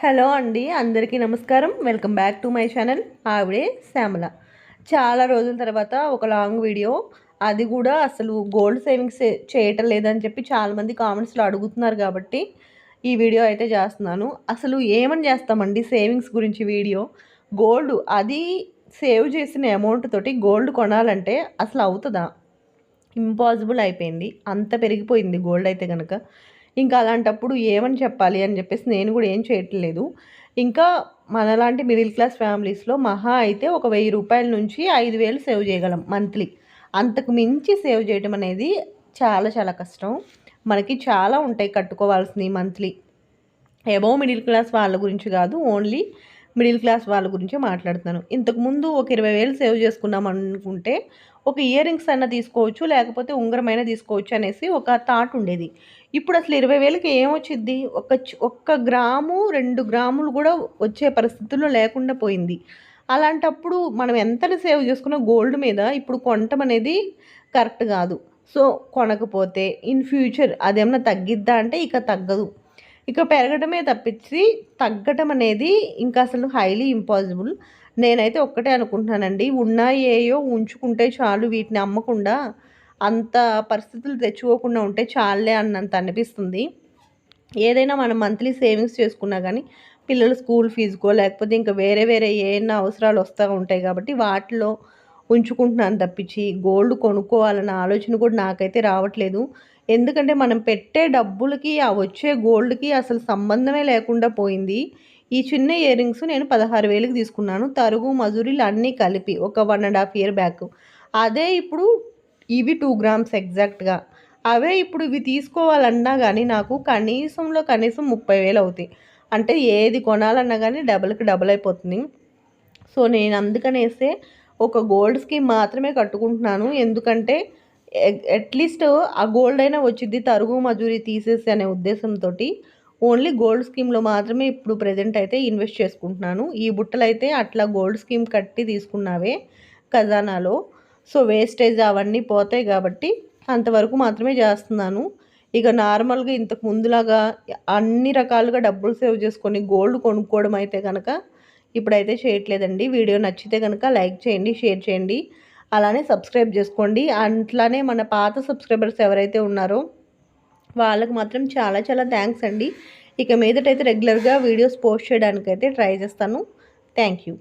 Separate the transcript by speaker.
Speaker 1: Hello అండి అందరికీ నమస్కారం. Welcome back to my channel. ఆవిడే శ్యామల. చాలా రోజుల తర్వాత ఒక లాంగ్ వీడియో. అది కూడా అసలు గోల్డ్ సేవింగ్స్ చేయటం లేదని చెప్పి చాలామంది కామెంట్స్లో అడుగుతున్నారు కాబట్టి ఈ వీడియో అయితే చేస్తున్నాను. అసలు ఏమని చేస్తామండి సేవింగ్స్ గురించి వీడియో? గోల్డ్ అది సేవ్ చేసిన అమౌంట్ తోటి గోల్డ్ కొనాలంటే అసలు అవుతుందా? ఇంపాసిబుల్ అయిపోయింది. అంత పెరిగిపోయింది గోల్డ్ అయితే కనుక ఇంకా అలాంటప్పుడు ఏమని చెప్పాలి అని చెప్పేసి నేను కూడా ఏం చేయట్లేదు. ఇంకా మనలాంటి మిడిల్ క్లాస్ ఫ్యామిలీస్లో మహా అయితే ఒక వెయ్యి రూపాయల నుంచి ఐదు వేలు సేవ్ చేయగలం మంత్లీ. అంతకు మించి సేవ్ చేయడం అనేది చాలా చాలా కష్టం. మనకి చాలా ఉంటాయి కట్టుకోవాల్సినవి మంత్లీ. ఎబో మిడిల్ క్లాస్ వాళ్ళ గురించి కాదు ఓన్లీ మిడిల్ క్లాస్ వాళ్ళ గురించి మాట్లాడుతున్నాను. ఇంతకుముందు ఒక ఇరవై వేలు సేవ్ చేసుకున్నాం అనుకుంటే ఒక ఇయర్ రింగ్స్ అన్న తీసుకోవచ్చు లేకపోతే ఉంగరమైన తీసుకోవచ్చు అనేసి ఒక థాట్ ఉండేది. ఇప్పుడు అసలు ఇరవై వేలకి ఏమొచ్చింది ఒక ఒక్క గ్రాము రెండు గ్రాములు కూడా వచ్చే పరిస్థితుల్లో లేకుండా పోయింది. అలాంటప్పుడు మనం ఎంత సేవ్ చేసుకున్న గోల్డ్ మీద ఇప్పుడు కొనటం అనేది కరెక్ట్ కాదు. సో కొనకపోతే ఇన్ ఫ్యూచర్ అదేమన్నా తగ్గిద్దా అంటే ఇక తగ్గదు. ఇక పెరగడమే తప్పించి తగ్గటం అనేది ఇంకా అసలు హైలీ ఇంపాసిబుల్ నేనైతే ఒక్కటే అనుకుంటున్నానండి ఉన్నాయేయో ఉంచుకుంటే చాలు వీటిని అమ్మకుండా అంత పరిస్థితులు తెచ్చుకోకుండా ఉంటే చాలే అన్నంత అనిపిస్తుంది. ఏదైనా మనం మంత్లీ సేవింగ్స్ చేసుకున్నా కానీ పిల్లల స్కూల్ ఫీజుకో లేకపోతే ఇంకా వేరే వేరే ఏమైనా అవసరాలు వస్తూ ఉంటాయి కాబట్టి వాటిలో ఉంచుకుంటున్నాను తప్పించి గోల్డ్ కొనుక్కోవాలన్న ఆలోచన కూడా నాకైతే రావట్లేదు. ఎందుకంటే మనం పెట్టే డబ్బులకి ఆ వచ్చే గోల్డ్కి అసలు సంబంధమే లేకుండా పోయింది. ఈ చిన్న ఇయర్ రింగ్స్ నేను పదహారు వేలకు తీసుకున్నాను. తరుగు మజూరీలు అన్నీ కలిపి ఒక one and half year back. అదే ఇప్పుడు ఇవి టూ గ్రామ్స్ ఎగ్జాక్ట్గా. అవే ఇప్పుడు ఇవి తీసుకోవాలన్నా కానీ నాకు కనీసంలో కనీసం ముప్పై వేలు అవుతాయి. అంటే ఏది కొనాలన్నా కానీ డబుల్కి డబుల్ అయిపోతుంది. సో నేను అందుకనేస్తే ఒక గోల్డ్ స్కీమ్ మాత్రమే కట్టుకుంటున్నాను. ఎందుకంటే అట్లీస్ట్ ఆ గోల్డ్ అయినా వచ్చింది తరుగు మజూరీ తీసేసి అనే ఉద్దేశంతో ఓన్లీ గోల్డ్ స్కీమ్లో మాత్రమే ఇప్పుడు ప్రజెంట్ అయితే ఇన్వెస్ట్ చేసుకుంటున్నాను. ఈ బుట్టలు అయితే అట్లా గోల్డ్ స్కీమ్ కట్టి తీసుకున్నావే ఖజానాలో. సో వేస్టేజ్ అవన్నీ పోతాయి కాబట్టి అంతవరకు మాత్రమే చేస్తున్నాను. ఇక నార్మల్గా ఇంతకు ముందులాగా అన్ని రకాలుగా డబ్బులు సేవ్ చేసుకొని గోల్డ్ కొనుక్కోవడం అయితే కనుక ఇప్పుడైతే చేయట్లేదండి. వీడియో నచ్చితే కనుక లైక్ చేయండి షేర్ చేయండి. అలానే సబ్స్క్రైబ్ చేసుకోండి. అట్లానే మన పాత సబ్స్క్రైబర్స్ ఎవరైతే ఉన్నారో వాళ్ళకు మాత్రం చాలా చాలా థ్యాంక్స్ అండి. ఇక మీదటైతే రెగ్యులర్గా వీడియోస్ పోస్ట్ చేయడానికైతే ట్రై చేస్తాను. Thank you.